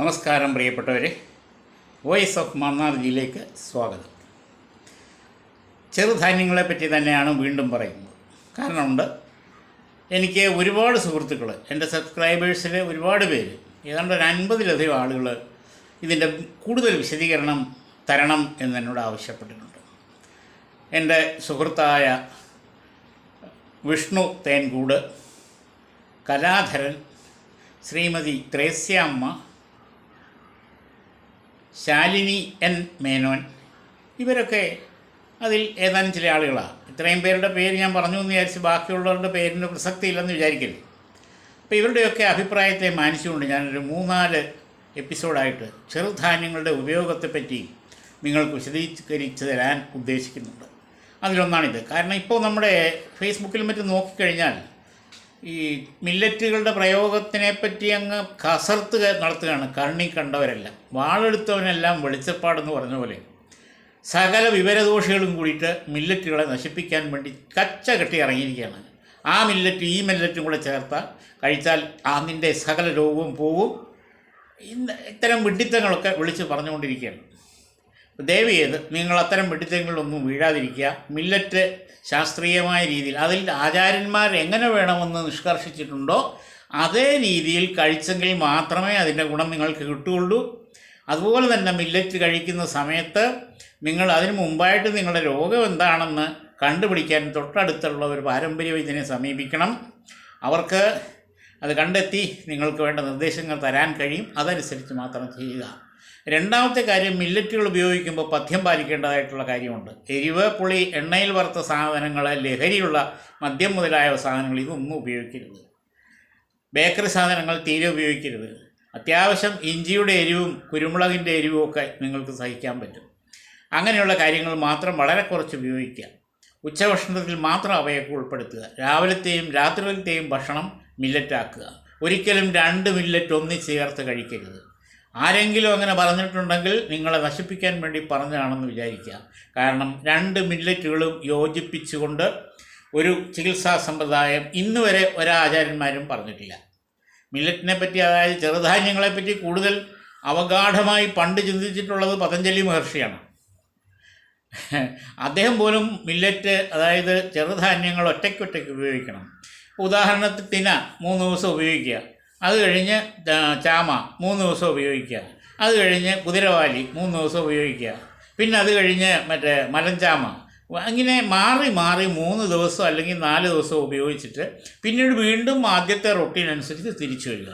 നമസ്കാരം പ്രിയപ്പെട്ടവരെ. Voice of മന്നാർജിയിലേക്ക് സ്വാഗതം. ചെറുധാന്യങ്ങളെ പറ്റി തന്നെയാണ് വീണ്ടും പറയുന്നത്. കാരണമുണ്ട് എനിക്ക് ഒരുപാട് സുഹൃത്തുക്കൾ എന്റെ സബ്സ്ക്രൈബേഴ്സിൽ ഒരുപാട് പേര് ഏതാണ്ട് ഒരു അൻപതിലധികം ആളുകൾ ഇതിന്റെ കൂടുതൽ വിശദീകരണം തരണം എന്ന് എന്നോട് ആവശ്യപ്പെട്ടിട്ടുണ്ട്. എന്റെ സുഹൃത്തായ വിഷ്ണു തേൻകൂട് കലാധരൻ ശ്രീമതി ത്രേസ്യാമ്മ ശാലിനി എൻ മേനോൻ. ഇവരൊക്കെ അതിൽ ഏതാനും ചില ആളുകളാണ് ഇത്രയും പേരുടെ പേര് ഞാൻ പറഞ്ഞു എന്ന് വിചാരിച്ച് ബാക്കിയുള്ളവരുടെ പേരിന് പ്രസക്തി ഇല്ലെന്ന് വിചാരിക്കരുത്. അപ്പോൾ ഇവരുടെയൊക്കെ അഭിപ്രായത്തെ മാനിച്ചുകൊണ്ട് ഞാനൊരു മൂന്നാൽ എപ്പിസോഡായിട്ട് ചെറുധാന്യങ്ങളുടെ ഉപയോഗത്തെപ്പറ്റി നിങ്ങൾക്ക് വിശദീകരിച്ച് തരാൻ ഉദ്ദേശിക്കുന്നുണ്ട്. അതിലൊന്നാണിത്. കാരണം ഇപ്പോൾ നമ്മുടെ ഫേസ്ബുക്കിൽ മറ്റും നോക്കിക്കഴിഞ്ഞാൽ ഈ മില്ലറ്റുകളുടെ പ്രയോഗത്തിനെ പറ്റി അങ്ങ് കസർത്ത് നടത്തുകയാണ്. കണ്ണി കണ്ടവരെല്ലാം. വാളെടുത്തവനെല്ലാം വെളിച്ചപ്പാടെന്ന് പറഞ്ഞ പോലെ സകല വിവരദോഷികളും കൂടിയിട്ട് മില്ലറ്റുകളെ നശിപ്പിക്കാൻ വേണ്ടി കച്ച കെട്ടി ഇറങ്ങിയിരിക്കുകയാണ്. ആ മില്ലറ്റ് ഈ മില്ലറ്റും കൂടെ ചേർത്താൽ കഴിച്ചാൽ അതിന്റെ സകല രോഗവും പോവും. ഇത്തരം വിഡിത്തങ്ങളൊക്കെ വിളിച്ച് പറഞ്ഞുകൊണ്ടിരിക്കുകയാണ്. ദയവ് ചെയ്ത് നിങ്ങൾ അത്തരം വെട്ടിത്തങ്ങളിലൊന്നും വീഴാതിരിക്കുക. മില്ലറ്റ് ശാസ്ത്രീയമായ രീതിയിൽ. അതിൽ ആചാര്യന്മാർ എങ്ങനെ വേണമെന്ന് നിഷ്കർഷിച്ചിട്ടുണ്ടോ അതേ രീതിയിൽ കഴിച്ചെങ്കിൽ മാത്രമേ അതിന്റെ ഗുണം നിങ്ങൾക്ക് കിട്ടുകയുള്ളൂ. അതുപോലെ തന്നെ മില്ലറ്റ് കഴിക്കുന്ന സമയത്ത് നിങ്ങൾ അതിന് മുമ്പായിട്ട് നിങ്ങളുടെ രോഗം എന്താണെന്ന് കണ്ടുപിടിക്കാൻ തൊട്ടടുത്തുള്ള ഒരു പാരമ്പര്യ വൈദ്യനെ സമീപിക്കണം. അവർക്ക് അത് കണ്ടെത്തി നിങ്ങൾക്ക് വേണ്ട നിർദ്ദേശങ്ങൾ തരാൻ കഴിയും. അതനുസരിച്ച് മാത്രം ചെയ്യുക. രണ്ടാമത്തെ കാര്യം മില്ലറ്റുകൾ ഉപയോഗിക്കുമ്പോൾ പഥ്യം പാലിക്കേണ്ടതായിട്ടുള്ള കാര്യമുണ്ട്. എരിവ് പുളി എണ്ണയിൽ വറുത്ത സാധനങ്ങൾ ലഹരിയുള്ള മദ്യം മുതലായ സാധനങ്ങൾ ഇതൊന്നും ഉപയോഗിക്കരുത്. ബേക്കറി സാധനങ്ങൾ തീരെ ഉപയോഗിക്കരുത്. അത്യാവശ്യം ഇഞ്ചിയുടെ എരിവും കുരുമുളകിന്റെ എരിവും ഒക്കെ നിങ്ങൾക്ക് സഹിക്കാൻ പറ്റും. അങ്ങനെയുള്ള കാര്യങ്ങൾ മാത്രം വളരെ കുറച്ച് ഉപയോഗിക്കുക. ഉച്ചഭക്ഷണത്തിൽ മാത്രം അവയൊക്കെ ഉൾപ്പെടുത്തുക. രാവിലത്തെയും രാത്രിയിലത്തെയും ഭക്ഷണം മില്ലറ്റാക്കുക ഒരിക്കലും രണ്ട് മില്ലറ്റ് ഒന്നിച്ച് ചേർത്ത് കഴിക്കരുത്. ആരെങ്കിലും അങ്ങനെ പറഞ്ഞിട്ടുണ്ടെങ്കിൽ നിങ്ങളെ നശിപ്പിക്കാൻ വേണ്ടി പറഞ്ഞതാണെന്ന് വിചാരിക്കുക. കാരണം രണ്ട് മില്ലറ്റുകളും യോജിപ്പിച്ചുകൊണ്ട് ഒരു ചികിത്സാ സമ്പ്രദായം ഇന്ന് വരെ ഒരാചാര്യന്മാരും പറഞ്ഞിട്ടില്ല. മില്ലറ്റിനെ പറ്റി അതായത് ചെറുധാന്യങ്ങളെപ്പറ്റി കൂടുതൽ അവഗാഠമായി പണ്ട് ചിന്തിച്ചിട്ടുള്ളത് പതഞ്ജലി മഹർഷിയാണ്. അദ്ദേഹം പോലും മില്ലറ്റ് അതായത് ചെറുധാന്യങ്ങൾ ഒറ്റയ്ക്കൊറ്റയ്ക്ക് ഉപയോഗിക്കണം. ഉദാഹരണത്തിന് തിന മൂന്ന് ദിവസം ഉപയോഗിക്കുക. അത് കഴിഞ്ഞ് ചാമ മൂന്ന് ദിവസം ഉപയോഗിക്കുക. അത് കഴിഞ്ഞ് കുതിരവാലി മൂന്ന് ദിവസം ഉപയോഗിക്കുക. പിന്നെ അത് കഴിഞ്ഞ് മറ്റേ മലഞ്ചാമ. അങ്ങനെ മാറി മാറി മൂന്ന് ദിവസം അല്ലെങ്കിൽ നാല് ദിവസം ഉപയോഗിച്ചിട്ട് പിന്നീട് വീണ്ടും ആദ്യത്തെ റൊട്ടീൻ അനുസരിച്ച് തിരിച്ചു വരിക.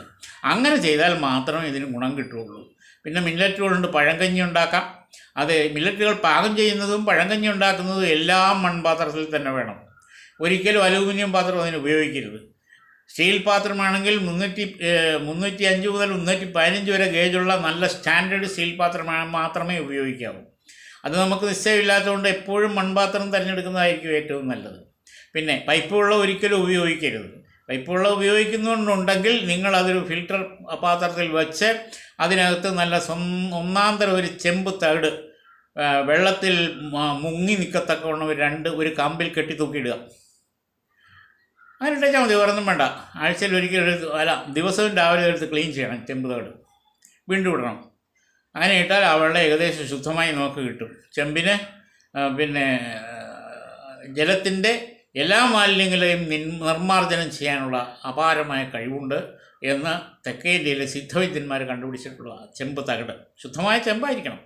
അങ്ങനെ ചെയ്താൽ മാത്രമേ ഇതിന് ഗുണം കിട്ടുകയുള്ളൂ. പിന്നെ മില്ലറ്റുകളുണ്ട് പഴങ്കഞ്ഞി ഉണ്ടാക്കാം. അത് മില്ലറ്റുകൾ പാകം ചെയ്യുന്നതും പഴങ്കഞ്ഞി ഉണ്ടാക്കുന്നതും എല്ലാം മൺപാത്രത്തിൽ തന്നെ വേണം. ഒരിക്കലും അലൂമിനിയം പാത്രം അതിന് ഉപയോഗിക്കരുത്. സ്റ്റീൽ പാത്രമാണെങ്കിൽ മുന്നൂറ്റി മുന്നൂറ്റി അഞ്ച് മുതൽ മുന്നൂറ്റി പതിനഞ്ച് വരെ ഗേജുള്ള നല്ല സ്റ്റാൻഡേർഡ് സ്റ്റീൽ പാത്രമാണ് മാത്രമേ ഉപയോഗിക്കാവൂ. അത് നമുക്ക് നിശ്ചയമില്ലാത്തതുകൊണ്ട് എപ്പോഴും മൺപാത്രം തിരഞ്ഞെടുക്കുന്നതായിരിക്കും ഏറ്റവും നല്ലത്. പിന്നെ പൈപ്പ് വെള്ളം ഒരിക്കലും ഉപയോഗിക്കരുത്. പൈപ്പ് വെള്ളം ഉപയോഗിക്കുന്നുണ്ടെങ്കിൽ നിങ്ങൾ അതൊരു ഫിൽട്ടർ പാത്രത്തിൽ വെച്ച് അതിനകത്ത് നല്ല സ്വ ഒന്നാം തരം ഒരു ചെമ്പ് തകിട് വെള്ളത്തിൽ മുങ്ങി നിൽക്കത്തക്കവണ്ണം ഒരു രണ്ട് ഒരു കമ്പിൽ കെട്ടി തൂക്കിയിടുക. അങ്ങനെ ഇട്ടാൽ മതി വേറൊന്നും വേണ്ട. ആഴ്ചയിൽ ഒരിക്കലും എടുത്ത് അല്ല ദിവസവും രാവിലെ എടുത്ത് ക്ലീൻ ചെയ്യണം ചെമ്പ് തേട് വീണ്ടും ഇടണം. അങ്ങനെ ഇട്ടാൽ ആ വെള്ളം ഏകദേശം ശുദ്ധമായി നമുക്ക് കിട്ടും. ചെമ്പിന് പിന്നെ ജലത്തിന്റെ എല്ലാ മാലിന്യങ്ങളെയും നിർമ്മാർജനം ചെയ്യാനുള്ള അപാരമായ കഴിവുണ്ട് എന്ന് തെക്കേ ഇന്ത്യയിലെ സിദ്ധവൈദ്യന്മാർ കണ്ടുപിടിച്ചിട്ടുള്ള ചെമ്പ് തകട്. ശുദ്ധമായ ചെമ്പായിരിക്കണം.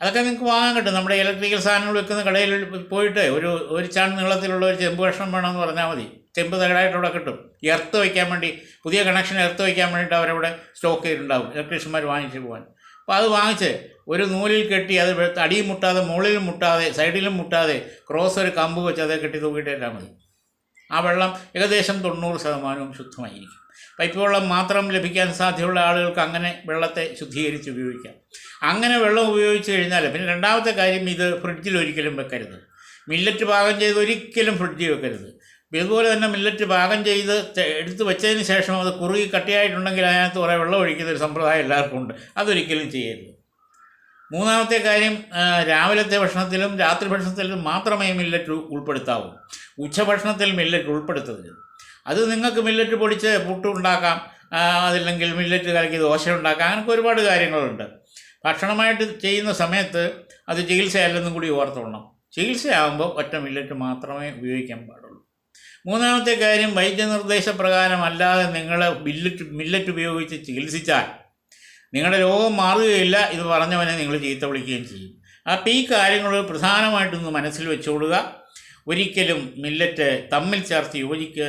അതൊക്കെ നിങ്ങൾക്ക് വാങ്ങാൻ കിട്ടും. നമ്മുടെ ഇലക്ട്രിക്കൽ സാധനങ്ങൾ വെക്കുന്ന കടയിൽ പോയിട്ട് ഒരു ഒരു ചാൺ നീളത്തിലുള്ള ഒരു ചെമ്പ് കഷ്ണം വേണമെന്ന് പറഞ്ഞാൽ മതി. ചെമ്പ് തകടായിട്ടവിടെ കിട്ടും. എർത്ത് വയ്ക്കാൻ വേണ്ടി പുതിയ കണക്ഷൻ എർത്ത് വയ്ക്കാൻ വേണ്ടിയിട്ട് അവരവിടെ സ്റ്റോക്ക് ചെയ്തിട്ടുണ്ടാവും. ഇലക്ട്രീഷ്യന്മാർ വാങ്ങിച്ച് പോകാൻ അപ്പോൾ അത് വാങ്ങിച്ച് ഒരു നൂലിൽ കെട്ടി അത് അടിയും മുട്ടാതെ മുകളിലും മുട്ടാതെ സൈഡിലും മുട്ടാതെ ക്രോസ് ഒരു കമ്പ് വെച്ച് അതേ കെട്ടി തൂക്കിയിട്ടാൽ മതി. ആ വെള്ളം ഏകദേശം തൊണ്ണൂറ് ശതമാനവും ശുദ്ധമായിരിക്കും. പൈപ്പ് വെള്ളം മാത്രം ലഭിക്കാൻ സാധ്യതയുള്ള ആളുകൾക്ക് അങ്ങനെ വെള്ളത്തെ ശുദ്ധീകരിച്ച് ഉപയോഗിക്കാം. അങ്ങനെ വെള്ളം ഉപയോഗിച്ച് കഴിഞ്ഞാൽ പിന്നെ രണ്ടാമത്തെ കാര്യം ഇത് ഫ്രിഡ്ജിൽ ഒരിക്കലും വെക്കരുത്. മില്ലറ്റ് പാകം ചെയ്ത് ഒരിക്കലും ഫ്രിഡ്ജിൽ വെക്കരുത്. ഇതുപോലെ തന്നെ മില്ലറ്റ് പാകം ചെയ്ത് എടുത്ത് വെച്ചതിന് ശേഷം അത് കുറുകി കട്ടിയായിട്ടുണ്ടെങ്കിൽ അതിനകത്ത് കുറേ വെള്ളം ഒഴിക്കുന്ന ഒരു സമ്പ്രദായം എല്ലാവർക്കും ഉണ്ട്. അതൊരിക്കലും ചെയ്യരുത്. മൂന്നാമത്തെ കാര്യം രാവിലത്തെ ഭക്ഷണത്തിലും രാത്രി ഭക്ഷണത്തിലും മാത്രമേ മില്ലറ്റ് ഉൾപ്പെടുത്താവൂ. ഉച്ചഭക്ഷണത്തിൽ മില്ലറ്റ് ഉൾപ്പെടുത്തരുത്. അത് നിങ്ങൾക്ക് മില്ലറ്റ് പൊടിച്ച് പുട്ട് ഉണ്ടാക്കാം അതില്ലെങ്കിൽ മില്ലറ്റ് കലക്കി ദോശ ഉണ്ടാക്കാം അങ്ങനെയൊക്കെ ഒരുപാട് കാര്യങ്ങളുണ്ട്. ഭക്ഷണമായിട്ട് ചെയ്യുന്ന സമയത്ത് അത് ചികിത്സയല്ലെന്നും കൂടി ഓർത്തോണം. ചികിത്സയാകുമ്പോൾ ഒറ്റ മില്ലറ്റ് മാത്രമേ ഉപയോഗിക്കാൻ പാടുള്ളൂ. മൂന്നാമത്തെ കാര്യം വൈദ്യനിർദ്ദേശപ്രകാരമല്ലാതെ നിങ്ങൾ മില്ലറ്റ് മില്ലറ്റ് ഉപയോഗിച്ച് ചികിത്സിച്ചാൽ നിങ്ങളുടെ രോഗം മാറുകയില്ല ഇത് പറഞ്ഞവനെ നിങ്ങൾ ചീത്ത വിളിക്കുകയും ചെയ്യും. അപ്പോൾ ഈ കാര്യങ്ങൾ പ്രധാനമായിട്ടൊന്ന് മനസ്സിൽ വെച്ചുകൊടുക ഒരിക്കലും മില്ലറ്റ് തമ്മിൽ ചേർത്ത് യോജിക്ക്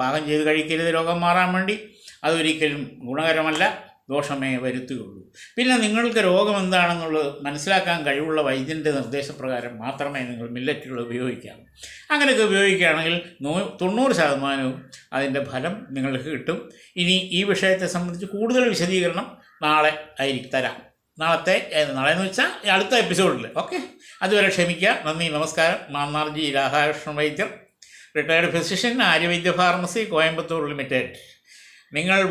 പാകം ചെയ്ത് കഴിക്കരുത് രോഗം മാറാൻ വേണ്ടി. അതൊരിക്കലും ഗുണകരമല്ല. ദോഷമേ വരുത്തുകയുള്ളൂ. പിന്നെ നിങ്ങൾക്ക് രോഗം എന്താണെന്നുള്ളത് മനസ്സിലാക്കാൻ കഴിവുള്ള വൈദ്യന്റെ നിർദ്ദേശപ്രകാരം മാത്രമേ നിങ്ങൾ മില്ലറ്റുകൾ ഉപയോഗിക്കാവൂ. അങ്ങനെയൊക്കെ ഉപയോഗിക്കുകയാണെങ്കിൽ നൂ തൊണ്ണൂറ് ശതമാനവും അതിന്റെ ഫലം നിങ്ങൾക്ക് കിട്ടും. ഇനി ഈ വിഷയത്തെ സംബന്ധിച്ച് കൂടുതൽ വിശദീകരണം നാളെ ആയിരിക്കും തരാം. നാളത്തെ നാളെ എന്ന് വെച്ചാൽ അടുത്ത എപ്പിസോഡിൽ ഓക്കെ? അതുവരെ ക്ഷമിക്കുക നന്ദി നമസ്കാരം. Mannarji Radhakrishnan Vaidyar. Retired physician Arya Vaidya pharmacy Coimbatore limited. നിങ്ങൾ